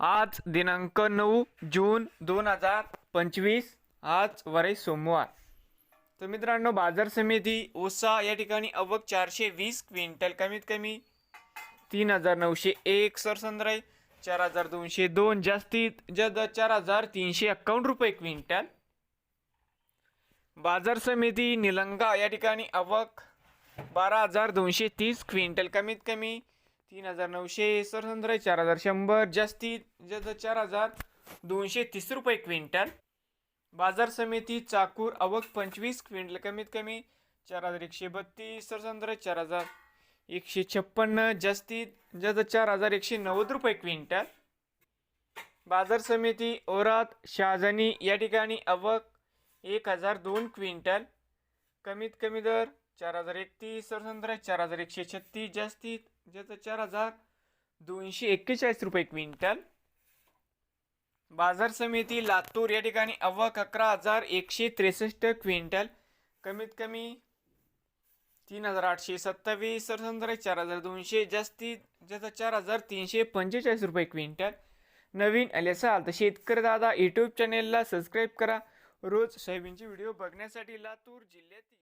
आज दिनांक नऊ जून दोन हजार पंचवीस. आज वरे सोमवार. तर मित्रांनो बाजार समिती ओसा या ठिकाणी अवक चारशे वीस क्विंटल कमीत कमी. तीन हजार नऊशे एक सरसंद्राई चार हजार दोनशे दोन जास्तीत जद चार हजार तीनशे एक्कावन्न रुपये क्विंटल. बाजार समिती निलंगा या ठिकाणी अवक बारा हजार दोनशे तीस क्विंटल कमीत कमी. तीन हजार नऊशे सरसंद्राई चार हजार शंभर जास्तीत म्हणजे जद चार हजार दोनशे तीस रुपये क्विंटल. बाजार समिती चाकूर आवक पंचवीस क्विंटल कमीत कमी चार हजार एकशे बत्तीस सरसंद्र चार हजार एकशे छप्पन्न जास्तीत म्हणजे जास्त चार हजार एकशे नव्वद रुपये क्विंटल. बाजार समिती ओरात शहाजनी या ठिकाणी आवक एक हजार दोन क्विंटल. कमीत कमी दर चार हजार एकतीस सरसंद्र चार हजार एकशे छत्तीस जास्तीत म्हणजे जास्त चार हजार दोनशे एक्केचाळीस रुपये क्विंटल. बाजार समिती लातूर या ठिकाणी आवक अकरा हजार एकशे त्रेसष्ट क्विंटल. कमीत कमी तीन हजार आठशे सत्तावीस सरसंद्र चार हजार दोनशे जास्तीत जास्त चार हजार तीनशे पंचेचाळीस रुपये क्विंटल. नवीन आले असाल तर शेतकरी दादा यूट्यूब चॅनेलला सबस्क्राईब करा. रोज सोयाबीनचे व्हिडिओ बघण्यासाठी लातूर जिल्ह्यातील